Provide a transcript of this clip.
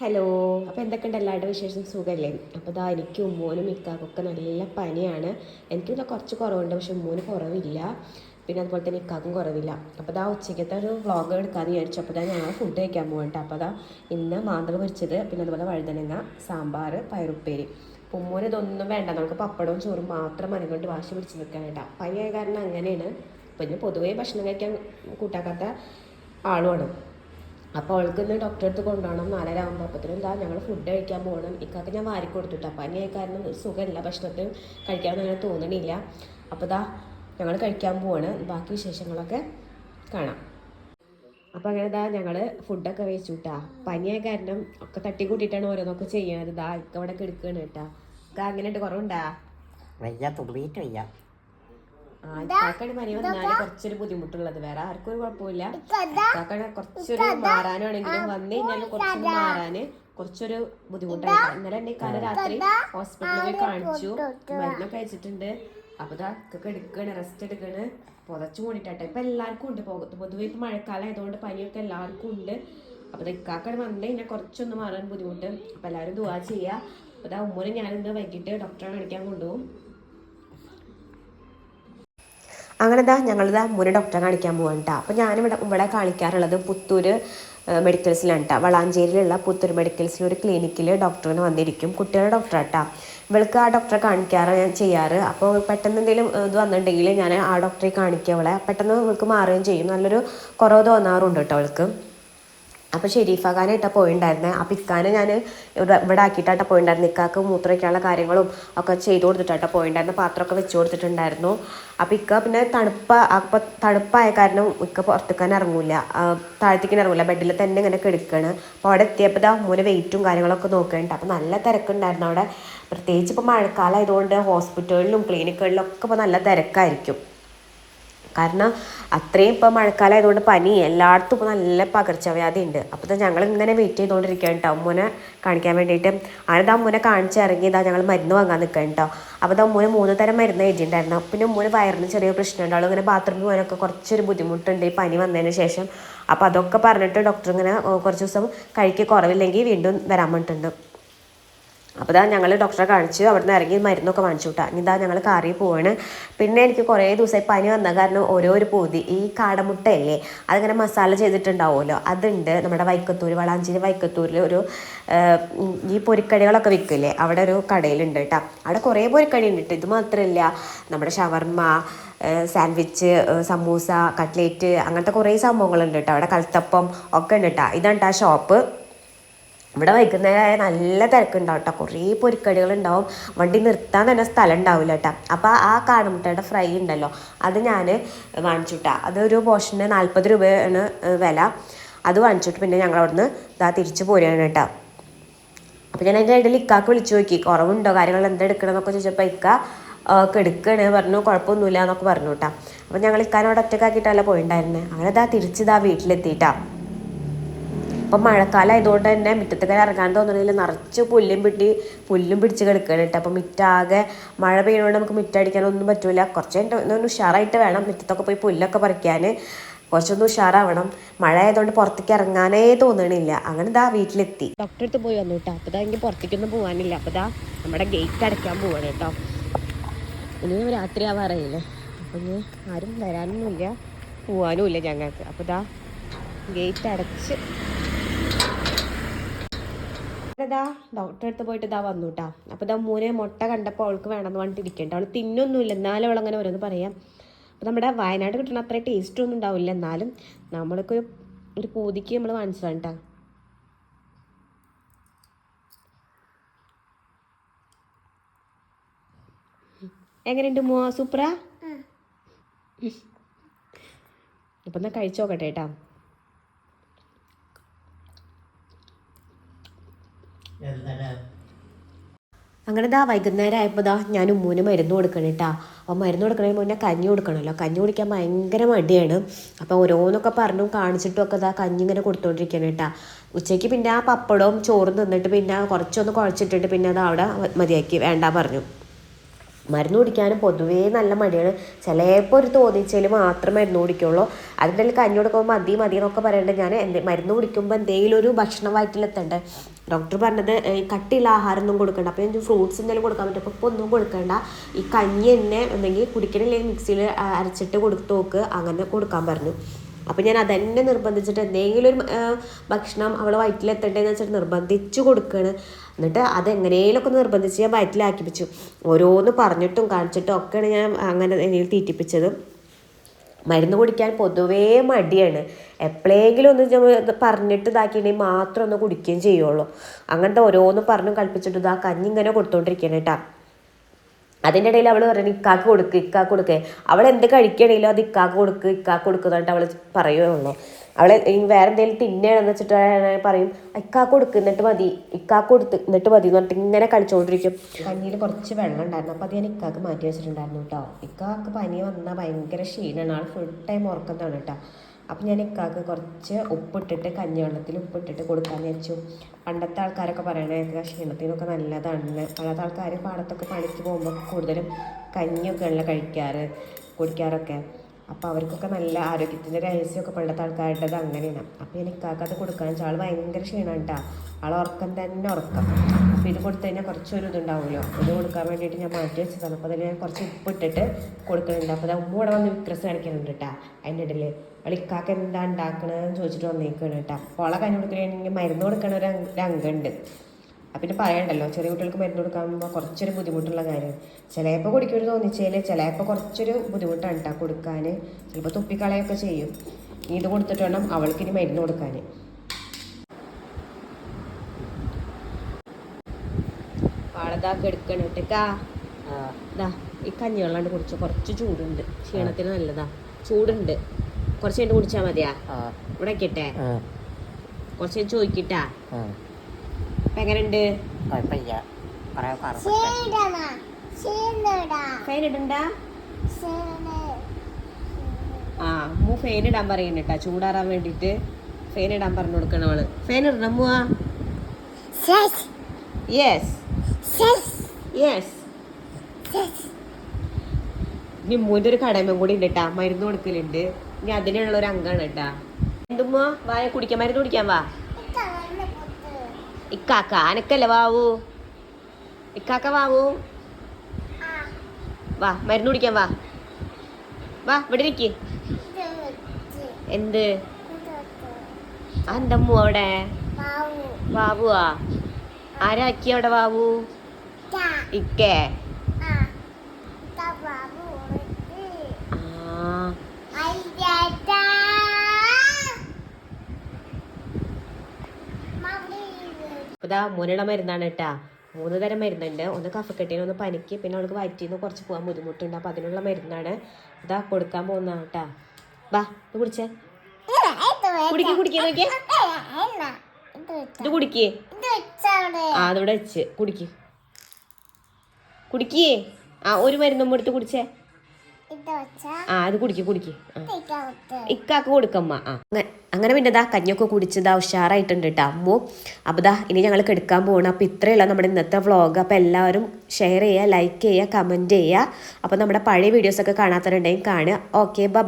Hello. അപ്പോൾ എന്തൊക്കെയുണ്ട് എല്ലാവരുടെ വിശേഷം? സുഖമല്ലേ അപ്പോൾ ഇതാ എനിക്ക് ഉമ്മോനും ഇക്കാക്കൊക്കെ നല്ല പനിയാണ്. എനിക്ക് ഇതാ കുറച്ച് കുറവുണ്ട് പക്ഷെ ഉമ്മോന് കുറവില്ല. പിന്നെ അതുപോലെ തന്നെ ഇക്കാക്കും കുറവില്ല. അപ്പോൾ ഇതാ ഉച്ചയ്ക്കത്തെ ഒരു വ്ളോഗ് എടുക്കാമെന്ന് വിചാരിച്ചു. അപ്പോൾ ഇതാ ഞങ്ങൾ ഫുഡ് കഴിക്കാൻ പോകട്ടെ അപ്പോൾ ഇതാ ഇന്ന് മാന്തൾ പൊരിച്ചത് പിന്നെ അതുപോലെ വഴുതനങ്ങ സാമ്പാർ പയറുപ്പേരി. അപ്പോൾ ഉമ്മോന് ഇതൊന്നും വേണ്ട. നമുക്ക് പപ്പടവും ചോറും മാത്രം മനം കൊണ്ട് വാശി പിടിച്ച് നിൽക്കാൻ വേണ്ട പനിയായ കാരണം അങ്ങനെയാണ്. പിന്നെ പൊതുവേ ഭക്ഷണം കഴിക്കാൻ കൂട്ടാക്കാത്ത ആളുമാണ്. അപ്പോൾ അവൾക്ക് ഇന്ന് ഡോക്ടറെ അടുത്ത് കൊണ്ടുപോകണം. നാലര ആകുമ്പോൾ അപ്പത്തിനും എന്താ ഞങ്ങൾ ഫുഡ് കഴിക്കാൻ പോകണം. ഇക്കാക്ക് ഞാൻ വാരി കൊടുത്തിട്ട് പനിയായി കാരണം സുഖമില്ല ഭക്ഷണത്തിൽ കഴിക്കാൻ അങ്ങനെ തോന്നണില്ല. അപ്പോൾ ഇതാ ഞങ്ങൾ കഴിക്കാൻ പോവാണ്. ബാക്കി വിശേഷങ്ങളൊക്കെ കാണാം. അപ്പോൾ അങ്ങനെ ഇതാ ഞങ്ങൾ ഫുഡൊക്കെ വെച്ചു കേട്ടാ പനിയായ കാരണം ഒക്കെ തട്ടി കൂട്ടിയിട്ടാണ് ഓരോന്നൊക്കെ ചെയ്യണത്. ഇതാ ഇക്ക ഇവിടെ കിടക്കുകയാണ് കേട്ടാ ഇക്ക അങ്ങനെ ഉണ്ട് കുറവുണ്ടാ? വയ്യ തുള്ളിയിട്ട് വയ്യ. ആ ഇക്കാക്കാണ് പനി വന്നാൽ കുറച്ചൊരു ബുദ്ധിമുട്ടുള്ളത്. വേറെ ആർക്കും ഒരു കുഴപ്പമില്ല. കുറച്ചൊരു മാറാനാണെങ്കിലും വന്നു കഴിഞ്ഞാൽ കുറച്ചൊരു മാറാന് കുറച്ചൊരു ബുദ്ധിമുട്ടായിട്ട് ഇന്നലെ എന്നെ കാല രാത്രി ഹോസ്പിറ്റലിൽ പോയി കാണിച്ചു. മരുന്നൊക്കെ കഴിച്ചിട്ടുണ്ട്. അപ്പൊ ഇതൊക്കെ എടുക്കണ് റെസ്റ്റ് എടുക്കണ്. പുതച്ചു മൂടിട്ടാട്ടെ ഇപ്പൊ എല്ലാവർക്കും ഉണ്ട്. പൊതുവെ ഇപ്പൊ മഴക്കാലം ആയതുകൊണ്ട് പനിയൊക്കെ എല്ലാവർക്കും ഉണ്ട്. അപ്പൊ ഇക്കാക്കട വന്നേ കഴിഞ്ഞാൽ കുറച്ചൊന്ന് മാറാൻ ബുദ്ധിമുട്ട്. അപ്പൊ എല്ലാവരും ദുവാ ചെയ്യുക അപ്പൊ ഇതാ ഉമ്മനെ ഞാനിന്ന് വൈകിട്ട് ഡോക്ടറെ കാണിക്കാൻ കൊണ്ടുപോകും. അങ്ങനെ ഇതാ ഞങ്ങളിതാ മുന ഡോക്ടറെ കാണിക്കാൻ പോവാണ് കേട്ടോ അപ്പോൾ ഞാനിവിടെ ഇവിടെ കാണിക്കാറുള്ളത് പുത്തൂർ മെഡിക്കൽസിലാണ് കേട്ടോ വളാഞ്ചേരിയിലുള്ള പുത്തൂർ മെഡിക്കൽസിൽ ഒരു ക്ലിനിക്കിൽ ഡോക്ടറിന് വന്നിരിക്കും. കുട്ടികളുടെ ഡോക്ടറാട്ടാ. ഇവൾക്ക് ആ ഡോക്ടറെ കാണിക്കാറ് ഞാൻ ചെയ്യാറ്. അപ്പോൾ പെട്ടെന്ന് എന്തെങ്കിലും ഇത് വന്നിട്ടുണ്ടെങ്കിൽ ഞാൻ ആ ഡോക്ടറെ കാണിക്കുക അവളെ. പെട്ടെന്ന് ഇവൾക്ക് മാറുകയും ചെയ്യും. നല്ലൊരു കുറവ് തോന്നാറുണ്ട് കേട്ടോ അവൾക്ക്. അപ്പോൾ ഷെരീഫാക്കാനായിട്ടാണ് പോയിണ്ടായിരുന്നത് അപ്പോൾ ഇക്കാനെ ഞാൻ ഇവിടെ ഇവിടെ ആക്കിയിട്ടാണ് പോയിണ്ടായിരുന്നു. ഇക്കാക്ക് മൂത്രയ്ക്കാനുള്ള കാര്യങ്ങളും ഒക്കെ ചെയ്തു കൊടുത്തിട്ടാണ് പോയിണ്ടായിരുന്നു. പാത്രമൊക്കെ വെച്ച് കൊടുത്തിട്ടുണ്ടായിരുന്നു. അപ്പോൾ ഇക്ക പിന്നെ തണുപ്പ് അപ്പോൾ തണുപ്പായ കാരണം ഇക്ക പുറത്തേക്കാൻ ഇറങ്ങൂല. ആ, താഴത്തേക്ക് ഇറങ്ങൂല. ബെഡിൽ തന്നെ ഇങ്ങനെ കിടക്കുകയാണ് അപ്പോൾ അവിടെ എത്തിയപ്പോൾ ഇതാ മൂന്ന് വെയിറ്റും കാര്യങ്ങളൊക്കെ നോക്കേണ്ടത് അപ്പോൾ നല്ല തിരക്കുണ്ടായിരുന്നു അവിടെ. പ്രത്യേകിച്ച് ഇപ്പോൾ മഴക്കാലം ആയതുകൊണ്ട് ഹോസ്പിറ്റലിലും ക്ലിനിക്കുകളിലും ഒക്കെ ഇപ്പോൾ നല്ല തിരക്കായിരിക്കും. കാരണം അത്രയും ഇപ്പോൾ മഴക്കാലമായതുകൊണ്ട് പനി എല്ലായിടത്തും ഇപ്പോൾ നല്ല പകർച്ചവ്യാധി ഉണ്ട് അപ്പോൾ ഞങ്ങൾ ഇങ്ങനെ വെയിറ്റ് ചെയ്തുകൊണ്ടിരിക്കുകയാണ് കേട്ടോ അമ്മൂനെ കാണിക്കാൻ വേണ്ടിയിട്ട്. അങ്ങനെ അമ്മൂനെ കാണിച്ച് ഇറങ്ങി ഇതാ ഞങ്ങൾ മരുന്ന് വാങ്ങാൻ നിൽക്കുകയാണ് കേട്ടോ അപ്പോൾ അമ്മൂന് മൂന്ന് തരം മരുന്ന് എഴുതിയിട്ടുണ്ടായിരുന്നു. പിന്നെ അമ്മൂന് വയറിന് ചെറിയ പ്രശ്നം ഉണ്ടാവുള്ളൂ ഇങ്ങനെ ബാത്റൂമിൽ പോകാനൊക്കെ കുറച്ചൊരു ബുദ്ധിമുട്ടുണ്ട് ഈ പനി വന്നതിന് ശേഷം. അപ്പോൾ അതൊക്കെ പറഞ്ഞിട്ട് ഡോക്ടർ ഇങ്ങനെ കുറച്ച് ദിവസം കഴിക്കുക കുറവില്ലെങ്കിൽ വീണ്ടും വരാൻ പറഞ്ഞിട്ടുണ്ട്. അപ്പോൾ ഇതാ ഞങ്ങൾ ഡോക്ടറെ കാണിച്ചു അവിടുന്ന് ഇറങ്ങി മരുന്നൊക്കെ വാങ്ങിച്ചു ഇനി ഇതാ ഞങ്ങൾ കാറിൽ പോവാണ്. പിന്നെ എനിക്ക് കുറേ ദിവസമായി പനി വന്ന കാരണം ഓരോ ഒരു പൂതി. ഈ കാടമുട്ടയല്ലേ അതിങ്ങനെ മസാല ചെയ്തിട്ടുണ്ടാവുമല്ലോ. അതുണ്ട് നമ്മുടെ വൈക്കത്തൂർ വളാഞ്ചേരി വൈക്കത്തൂരിൽ ഒരു ഈ പൊരിക്കടികളൊക്കെ വിൽക്കില്ലേ? അവിടെ ഒരു കടയിലുണ്ട് കേട്ടോ അവിടെ കുറേ പൊരിക്കടി ഉണ്ട് കേട്ടോ ഇത് മാത്രമല്ല നമ്മുടെ ഷവർമ്മ സാൻഡ്വിച്ച് സമൂസ കട്ട്ലേറ്റ് അങ്ങനത്തെ കുറേ സംഭവങ്ങളുണ്ട് കേട്ടോ അവിടെ കൽത്തപ്പം ഒക്കെ ഉണ്ട് കേട്ടോ ഇതാണ് കേട്ടോ ഷോപ്പ്. ഇവിടെ വൈകുന്നേരമായ നല്ല തിരക്കുണ്ടാവും കേട്ടോ കുറേ പൊരിക്കടികൾ ഉണ്ടാവും വണ്ടി നിർത്താൻ തന്നെ സ്ഥലം ഉണ്ടാവില്ല കേട്ടോ അപ്പോൾ ആ കാടമുട്ടയുടെ ഫ്രൈ ഉണ്ടല്ലോ അത് ഞാൻ വാങ്ങിച്ചു കിട്ടാം അതൊരു പോർഷന് നാൽപ്പത് രൂപയാണ് വില. അത് വാങ്ങിച്ചിട്ട് പിന്നെ ഞങ്ങൾ അവിടുന്ന് ഇതാ തിരിച്ചു പോരുകയാണ് കേട്ടോ അപ്പോൾ ഞാൻ അതിന്റെ ഇടയിൽ ഇക്കാക്ക് വിളിച്ചു നോക്കി കുറവുണ്ടോ? കാര്യങ്ങൾ എന്താ എടുക്കണമെന്നൊക്കെ ചോദിച്ചപ്പോൾ ഇക്ക ഒക്കെ എടുക്കണ് പറഞ്ഞു കുഴപ്പമൊന്നുമില്ല എന്നൊക്കെ പറഞ്ഞു കേട്ടോ അപ്പോൾ ഞങ്ങൾ ഇക്കാനോട് ഒറ്റക്കാക്കിയിട്ടല്ല പോയിണ്ടായിരുന്നത് അങ്ങനെ ഇതാ തിരിച്ചിതാ വീട്ടിലെത്തിയിട്ടാ ഇപ്പം മഴക്കാലം ആയതുകൊണ്ട് തന്നെ മുറ്റത്തേക്ക് ഇറങ്ങാൻ തോന്നണില്ല. നിറച്ച് പുല്ലും പിട്ടി പുല്ലും പിടിച്ച് കിടക്കുകയാണ് കേട്ടോ. അപ്പം മുറ്റാകെ മഴ പെയ്യുന്നതുകൊണ്ട് നമുക്ക് മുറ്റടിക്കാനൊന്നും പറ്റില്ല കുറച്ച് ഒന്ന് ഉഷാറായിട്ട് വേണം മുറ്റത്തൊക്കെ പോയി പുല്ലൊക്കെ പറിക്കാൻ. കുറച്ചൊന്ന് ഉഷാറാവണം. മഴ ആയതുകൊണ്ട് പുറത്തേക്ക് ഇറങ്ങാനേ തോന്നണില്ല. അങ്ങനെ ഇതാ വീട്ടിലെത്തി. ഡോക്ടറെ അടുത്ത് പോയി വന്നു കേട്ടോ. അപ്പോൾ ഇതാ എനിക്ക് പുറത്തേക്കൊന്നും പോകാനില്ല അപ്പോൾ ഇതാ നമ്മുടെ ഗേറ്റ് അടയ്ക്കാൻ പോവാണ് കേട്ടോ. ഇനി രാത്രി ആവാറായില്ലേ അപ്പം ഇനി ആരും വരാനൊന്നുമില്ല. പോകാനുമില്ല ഞങ്ങൾക്ക്. അപ്പോൾ ഇതാ ഗേറ്റ് അടച്ച് ഇതാ ഡോക്ടറെ അടുത്ത് പോയിട്ട് ഇതാ വന്നു കേട്ടാ അപ്പോൾ ഇതാ മൂനെ മുട്ട കണ്ടപ്പോൾ അവൾക്ക് വേണമെന്ന് പറഞ്ഞിട്ട് ഇരിക്കണ്ട. അവൾ തിന്നൊന്നുമില്ല. എന്നാലും അവൾ അങ്ങനെ ഓരോന്ന് പറയാം. അപ്പോൾ നമ്മുടെ വയനാട് കിട്ടുന്ന അത്ര ടേസ്റ്റ് ഒന്നും ഉണ്ടാവില്ല. എന്നാലും നമ്മൾക്ക് ഒരു ഒരു പൂതിക്ക് നമ്മൾ വാങ്ങിച്ചതാണ് കേട്ടോ എങ്ങനെയുണ്ട് മോ സൂപ്പറാ അപ്പം എന്നാൽ കഴിച്ചോക്കട്ടെ കേട്ടാ അങ്ങനെ ദാ വൈകുന്നേരം ആയപ്പോൾ ദാ ഞാൻ മരുന്ന് കൊടുക്കണം കേട്ടോ അപ്പോൾ മരുന്ന് കൊടുക്കണതിന് മുന്നേ കഞ്ഞി കൊടുക്കണമല്ലോ കഞ്ഞി കുടിക്കാൻ ഭയങ്കര മടിയാണ്. അപ്പോൾ ഓരോന്നൊക്കെ പറഞ്ഞു കാണിച്ചിട്ടും ഒക്കെ ദാ കഞ്ഞി ഇങ്ങനെ കൊടുത്തോണ്ടിരിക്കണം കേട്ടോ ഉച്ചയ്ക്ക് പിന്നെ ആ പപ്പടവും ചോറും തിന്നിട്ട് പിന്നെ കുറച്ചൊന്ന് കുഴച്ചിട്ടിട്ട് പിന്നെ അത് അവിടെ മതിയാക്കി. വേണ്ട പറഞ്ഞു. മരുന്ന് കുടിക്കാനും പൊതുവേ നല്ല മടിയാണ്. ചിലപ്പോൾ ഒരു തോന്നിച്ചതിൽ മാത്രം മരുന്ന് കുടിക്കുള്ളൂ. അതിന്റെ ഇടയിൽ കഞ്ഞി കൊടുക്കുമ്പോൾ മതി മതി എന്നൊക്കെ പറയേണ്ടത് ഞാൻ എന്ത് മരുന്ന് കുടിക്കുമ്പോൾ എന്തെങ്കിലും ഒരു ഭക്ഷണം ഡോക്ടർ പറഞ്ഞത് കട്ടിയുള്ള ആഹാരം ഒന്നും കൊടുക്കണ്ട. അപ്പോൾ ഞാൻ ഫ്രൂട്ട്സ് എന്തെങ്കിലും കൊടുക്കാൻ പറ്റും. അപ്പോൾ ഒന്നും കൊടുക്കണ്ട. ഈ കഞ്ഞി തന്നെ എന്തെങ്കിൽ കുടിക്കണില്ലെങ്കിൽ മിക്സിയിൽ അരച്ചിട്ട് കൊടുത്ത് നോക്ക്. അങ്ങനെ കൊടുക്കാൻ പറഞ്ഞു. അപ്പം ഞാൻ അതന്നെ നിർബന്ധിച്ചിട്ട് എന്തെങ്കിലും ഒരു ഭക്ഷണം അവൾ വയറ്റിലെത്തണ്ടേന്ന് വെച്ചിട്ട് നിർബന്ധിച്ചു കൊടുക്കുകയാണ് എന്നിട്ട് അതെങ്ങനെയൊക്കെ നിർബന്ധിച്ച് ഞാൻ വെച്ചു ഓരോന്ന് പറഞ്ഞിട്ടും കാണിച്ചിട്ടും ഒക്കെയാണ് ഞാൻ അങ്ങനെ എനിക്ക് തീറ്റിപ്പിച്ചത്. മരുന്ന് കുടിക്കാൻ പൊതുവേ മടിയാണ്. എപ്പോഴെങ്കിലും ഒന്ന് പറഞ്ഞിട്ട് ഇതാക്കിയിട്ടുണ്ടെങ്കിൽ മാത്രം ഒന്ന് കുടിക്കുകയും ചെയ്യുള്ളൂ. അങ്ങനത്തെ ഓരോന്ന് പറഞ്ഞും കൽപ്പിച്ചിട്ട് ഇതാ കഞ്ഞി ഇങ്ങനെ കൊടുത്തോണ്ടിരിക്കണം അതിന്റെ ഇടയിൽ അവൾ പറഞ്ഞു ഇക്കാക്ക് കൊടുക്ക് ഇക്കാക്ക് കൊടുക്കേ. അവൾ എന്ത് കഴിക്കണേലും അത് ഇക്കാക്ക് കൊടുക്ക് ഇക്കാക്ക് കൊടുക്കുന്നിട്ട് അവൾ പറയുകയുള്ളൂ. അവൾ വേറെ എന്തെങ്കിലും തിന്നണമെന്ന് വെച്ചിട്ട് പറയും ഇക്കാക്ക് കൊടുക്ക് എന്നിട്ട് മതി ഇക്കാക്ക് കൊടുത്ത് എന്നിട്ട് മതി എന്ന് പറഞ്ഞിട്ട് ഇങ്ങനെ കളിച്ചുകൊണ്ടിരിക്കും കഞ്ഞിയിൽ കുറച്ച് വെള്ളം ഉണ്ടായിരുന്നു. അപ്പോൾ അത് ഞാൻ ഇക്കാക്ക് മാറ്റി വെച്ചിട്ടുണ്ടായിരുന്നു കേട്ടോ. ഇക്കാക്ക് പനി വന്നാൽ ഭയങ്കര ക്ഷീണമാണ്. ആൾ ഫുൾ ടൈം ഉറക്കുന്നതാണ് കേട്ടോ. അപ്പം ഞാൻ ഇക്കാക്ക് കുറച്ച് ഉപ്പിട്ടിട്ട് കഞ്ഞിവെള്ളത്തിൽ ഉപ്പിട്ടിട്ട് കൊടുക്കാമെന്ന് വെച്ചു പണ്ടത്തെ ആൾക്കാരൊക്കെ പറയണേ ക്ഷീണത്തിനൊക്കെ നല്ലതാണ് പണ്ടത്തെ ആൾക്കാർ പാടത്തൊക്കെ പണിക്ക് പോകുമ്പോൾ കൂടുതലും കഞ്ഞിയൊക്കെയാണല്ലോ കഴിക്കാറ് കുടിക്കാറൊക്കെ. അപ്പോൾ അവർക്കൊക്കെ നല്ല ആരോഗ്യത്തിന്റെ രഹസ്യമൊക്കെ പണ്ടത്തെ ആൾക്കാരുടേത് അങ്ങനെയാണ്. അപ്പോൾ ഞാൻ ഇക്കാക്ക് കൊടുക്കാൻ വെച്ചാൽ ആൾ ഭയങ്കര ക്ഷീണമാണ് കേട്ടോ ആൾ ഉറക്കം തന്നെ ഉറക്കം. അപ്പോൾ ഇത് കൊടുത്തു കഴിഞ്ഞാൽ കുറച്ചൊരു ഇതുണ്ടാവുമല്ലോ. ഇത് കൊടുക്കാൻ വേണ്ടിയിട്ട് ഞാൻ മാറ്റി വെച്ചതാണ്. അപ്പോൾ അതിൽ ഞാൻ കുറച്ച് ഉപ്പിട്ടിട്ട് കൊടുക്കുന്നുണ്ട് അപ്പോൾ അത് ഉമ്മൂടെ വന്ന് വിക്രസ് കാണിക്കുന്നുണ്ട് കേട്ടോ അതിന്റെ ഇടയിൽ അവളിക്കാക്ക് എന്താ ഉണ്ടാക്കണതെന്ന് ചോദിച്ചിട്ട് വന്നേക്കാണ് കേട്ടോ ഓളെ കഞ്ഞി കൊടുക്കണമെങ്കിൽ മരുന്ന് കൊടുക്കണ ഒരു അംഗമുണ്ട് പിന്നെ പറയണ്ടല്ലോ ചെറിയ കുട്ടികൾക്ക് മരുന്ന് കൊടുക്കുമ്പോൾ കുറച്ചൊരു ബുദ്ധിമുട്ടുള്ള കാര്യം. ചിലപ്പോൾ കുടിക്കൊരു തോന്നിച്ചാൽ ചിലപ്പോൾ കുറച്ചൊരു ബുദ്ധിമുട്ടാണ് കേട്ടോ കൊടുക്കാൻ ചിലപ്പോൾ തുപ്പിക്കളയൊക്കെ ചെയ്യും. ഇത് കൊടുത്തിട്ട് വേണം അവൾക്ക് ഇനി മരുന്ന് കൊടുക്കാൻ പാളതാക്കി എടുക്കണം കേട്ടേക്കാ ആ, ഇതാ ഈ കഞ്ഞിവെള്ളാണ്ട് കുടിച്ചു. കുറച്ച് ചൂടുണ്ട്. ക്ഷീണത്തിന് നല്ലതാ. ചൂടുണ്ട്. കുറച്ച് കഴിഞ്ഞ് കുടിച്ചാൽ മതിയാ? ഇവിടെ വെക്കട്ടെ? കുറച്ച് ചോദിക്കട്ടാ. അപ്പം എങ്ങനെയുണ്ട്? കുഴപ്പമില്ല. കുറേ ഫാൻ ഇടണ്ട ആ മൂ ഫെയിൻ ഇടാൻ പറയുന്നു കേട്ടാ ചൂടാറാൻ വേണ്ടിയിട്ട് ഫെയിൻ ഇടാൻ പറഞ്ഞു കൊടുക്കണം അവൾ. ഫെയിൻ ഇടണം അമ്മുവാ യെസ് യെസ് ഇനി മൂന്നിന്റെ ഒരു കടമയും കൂടി ഉണ്ട് കേട്ടാ മരുന്ന് കൊടുക്കലുണ്ട്. ഇനി അതിനുള്ള ഒരു അംഗമാണ് കേട്ടാ. എന്തുമ്മ? വായ കുടിക്കാൻ മരുന്ന് കുടിക്കാൻ വാ. ഇക്കാക്ക അനക്കല്ലേ വാവു? ഇക്കാക്ക വാവു? വാ മരുന്ന് കുടിക്കാൻ വാ. വാ ഇവിടെ ഇരിക്ക്. എന്ത്? അന്തമ്മു അവിടെ? വാവുവാ? ആരാക്കി അവിടെ വാവു? ഇക്കേ. ഇതാ മൂന്നിട മരുന്നാണ് കേട്ടാ മൂന്ന് തരം മരുന്നുണ്ട്. ഒന്ന് കഫക്കെട്ടിന് ഒന്ന് പനിക്ക് പിന്നെ അവൾക്ക് വയറ്റിന്ന് കുറച്ച് പോകാൻ ബുദ്ധിമുട്ടുണ്ട്. അപ്പം അതിനുള്ള മരുന്നാണ്. ഇതാ കൊടുക്കാൻ പോകുന്ന കേട്ടാ വാ ഇത് കുടിച്ചേ. കുടിക്ക് കുടിക്കേ നോക്കിയേ. ഇത് കുടിക്കേ. ആ അതിവിടെ വെച്ച്. കുടിക്ക്. കുടിക്കേ. ആ ഒരു മരുന്നും എടുത്ത് കുടിച്ചേ. ആ അത് കുടിക്ക് കുടിക്ക്. ഇക്കാക്ക് കൊടുക്കമ്മ ആ. അങ്ങ- അങ്ങനെ പിന്നെ ദാ കഞ്ഞൊക്കെ കുടിച്ചതാ ഉഷാറായിട്ടുണ്ട് കേട്ടോ അമ്മു. അപ്പോൾ ദാ ഇനി ഞങ്ങൾ കെടുക്കാൻ പോകണം അപ്പോൾ ഇത്രയുള്ള നമ്മുടെ ഇന്നത്തെ വ്ളോഗ്. അപ്പോൾ എല്ലാവരും ഷെയർ ചെയ്യുക ലൈക്ക് ചെയ്യുക കമന്റ് ചെയ്യുക. അപ്പോൾ നമ്മുടെ പഴയ വീഡിയോസ് വീഡിയോസൊക്കെ കാണാത്തവരുണ്ടെങ്കിൽ കാണുക. Okay bye